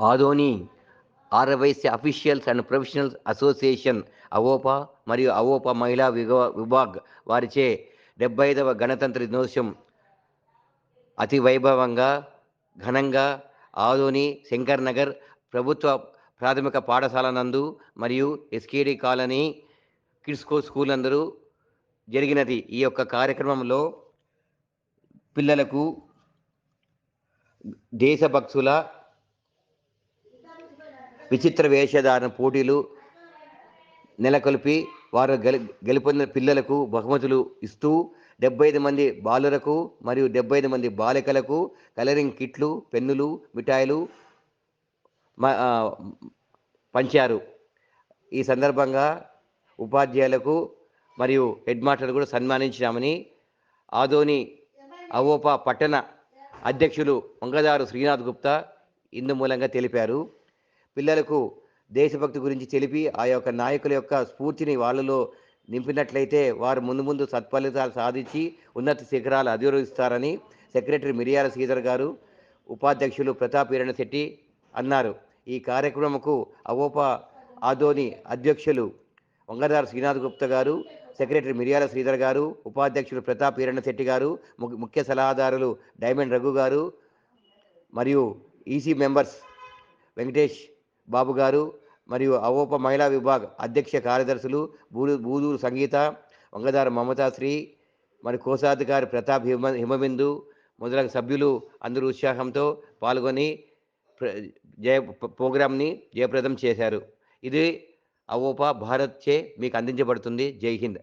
Adoni ఆర్ఎవైసీ officials and professionals association AVOPA మరియు అవోపా మహిళా విగ- విభాగ్ వారిచే డెబ్బై ఐదవ గణతంత్ర దినోత్సవం. అతి వైభవంగా ఘనంగా ఆదోని శంకర్ నగర్ ప్రభుత్వ ప్రాథమిక పాఠశాల నందు మరియు ఎస్కేడి కాలనీ కిడ్స్కో స్కూల్ అందరూ జరిగినది. ఈ యొక్క కార్యక్రమంలో పిల్లలకు దేశభక్తుల విచిత్ర వేషధారణ పోటీలు నెలకొల్పి వారు గెలుపొందిన పిల్లలకు బహుమతులు ఇస్తూ డెబ్బై ఐదు మంది బాలులకు మరియు డెబ్బై ఐదు మంది బాలికలకు కలరింగ్ కిట్లు పెన్నులు మిఠాయిలు పంచారు. ఈ సందర్భంగా ఉపాధ్యాయులకు మరియు హెడ్ మాస్టర్ కూడా సన్మానించినామని ఆదోని అవోపా పట్టణ అధ్యక్షులు వంగదారు శ్రీనాథ్ గుప్తా ఇందు మూలంగా తెలిపారు. పిల్లలకు దేశభక్తి గురించి తెలిపి ఆ యొక్క నాయకుల యొక్క స్ఫూర్తిని వాళ్ళలో నింపినట్లయితే వారు ముందు ముందు సత్ఫలితాలు సాధించి ఉన్నత శిఖరాలు అధిరోహిస్తారని సెక్రటరీ మిరియాల శ్రీధర్ గారు ఉపాధ్యక్షులు ప్రతాప్ ఈరణ శెట్టి అన్నారు. ఈ కార్యక్రమంకు అవోపా ఆదోని అధ్యక్షులు వంగదారు శ్రీనాథ్ గుప్తా గారు సెక్రటరీ మిరియాల శ్రీధర్ గారు ఉపాధ్యక్షులు ప్రతాప్ ఈరణ శెట్టి గారు ము- ముఖ్య సలహాదారులు డైమండ్ రఘు గారు మరియు ఈసీ మెంబర్స్ వెంకటేష్ బాబు గారు మరియు అవోప మహిళా విభాగ్ అధ్యక్ష కార్యదర్శులు బూరు బూదూరు సంగీత వంగదారు మమతాశ్రీ మరి కోశాధికారి ప్రతాప్ హిమ హిమబిందు మొదలగు సభ్యులు అందరూ ఉత్సాహంతో పాల్గొని ప్ర- జయ ప్రోగ్రామ్ని జయప్రదం చేశారు. ఇది అవోపా భారత్ చే మీకు అందించబడుతుంది. జై హింద్.